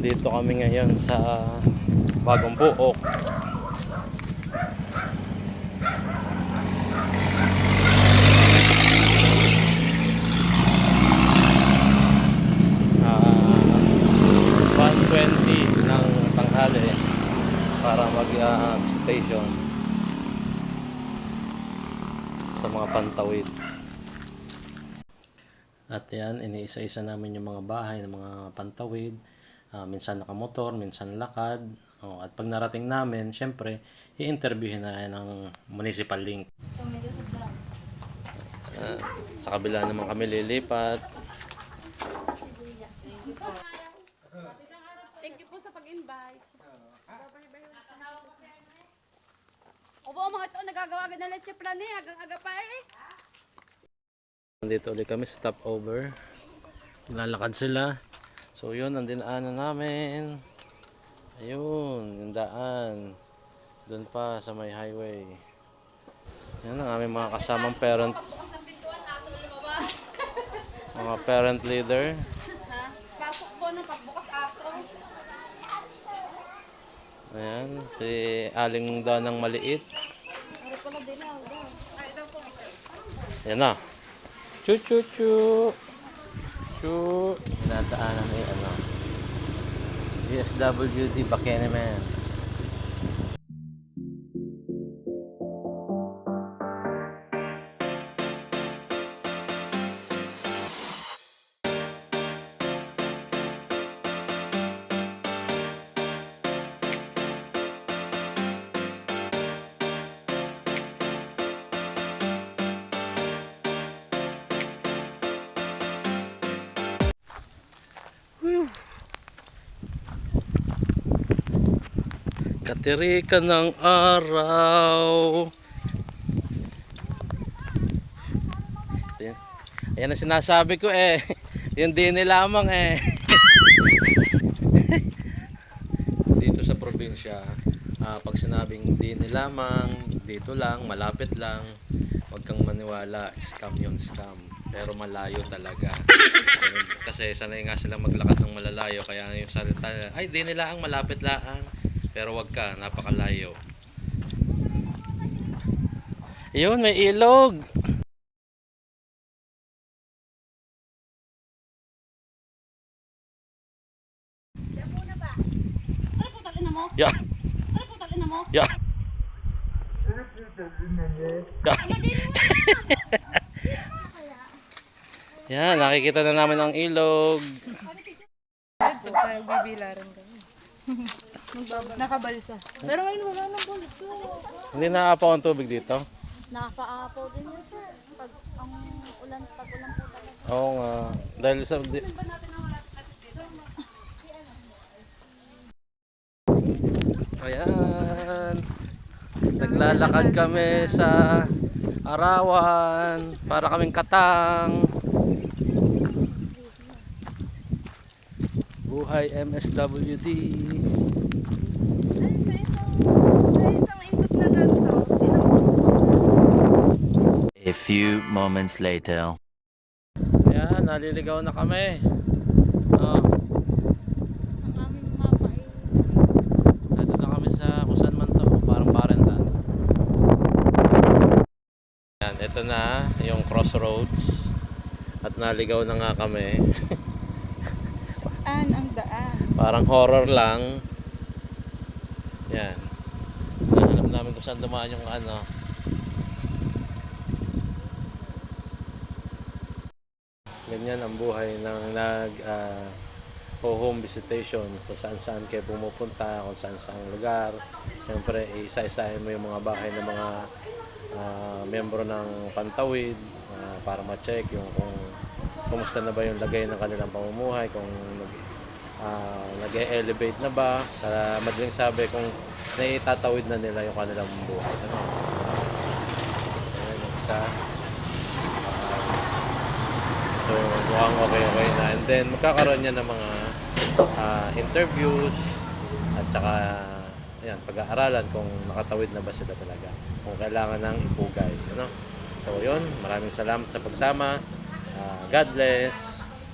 Nandito kami ngayon sa Bagong Buok. Ah, 120 ng tanghali para mag ah, sa mga pantawid. At yan, iniisa-isa namin yung mga bahay ng mga pantawid. Ah, minsan nakamotor, minsan lakad. Oh, at pag narating namin, syempre, i-interviewin na yan ng municipal link. Ah, sa kabila naman kami lilipat. Thank you po sa pag-invite. Opo, mga ito, nagagawa agad na leche plan eh, hanggang aga pa eh. Nandito ulit kami sa stopover. Lalakad sila. So yun, ang dinaanan namin. Ayun, yung daan. Doon pa sa may highway. Yan ang aming mga kasamang parent, ng mga parent leader. Pasok po nung pagbukas aso. Ayan, si Aling Maliit. Ay, ito po. Yan na. Chu chu chu. Chu. Nadaanan ni ano. DSWD Bakeneman. Katirikan ng araw. Ayan. Ayan ang sinasabi ko eh. Yung dini lamang eh. dito sa probinsya, ah, pag sinabing dini lamang, dito lang, malapit lang, huwag kang maniwala, scam yun, scam. Pero malayo talaga. Kasi sanay nga silang maglakad ng malalayo, kaya yung salita ay di nila ang malapit laan. Pero wag ka, napakalayo. Yun, may ilog. Ano? Yeah, Ano yeah. Yan, nakikita na namin ang ilog. Tayo bibilaran kami. Nakabalsa. Pero ngayon wala nang bulso. Hindi naapaw ang tubig dito. Nakakaapaw din yun sir. Pag ang ulan, pag ulan po talaga. Oo nga. Dahil sa... Di... Ba natin ang wala dito? Ayan. Naglalakad kami sa Arawan para kaming katang. Buhay MSWD. Ay, sa isang, sa isang ikot na ganito, A few moments later. Ayan, naliligaw na kami. Oh, nandito na kami sa kung saan man to, parang Barendan. Ayan, ito na yung crossroads. At naligaw na nga kami. Parang horror lang. Yan. Nahanap namin kung saan dumaan yung ano. Ganyan ang buhay ng nag ah, home visitation kung saan saan kayo pumupunta, kung saan saan lugar. Siyempre, isa-isahin mo yung mga bahay ng mga ah, miyembro ng Pantawid ah, para ma-check yung kung kumusta na ba yung lagay ng kanilang pamumuhay, kung nag, ah, nag-elevate na ba, sa madaling sabi kung naitatawid na nila yung kanilang buhay. Ano? Ayan isa. Ah, so, mukhang okay okay na. And then, magkakaroon niya ng mga ah, interviews at saka ayan, pag-aaralan kung nakatawid na ba sila talaga. Kung kailangan ng ipugay. Ano? So, yun. Maraming salamat sa pagsama. Ah, God bless.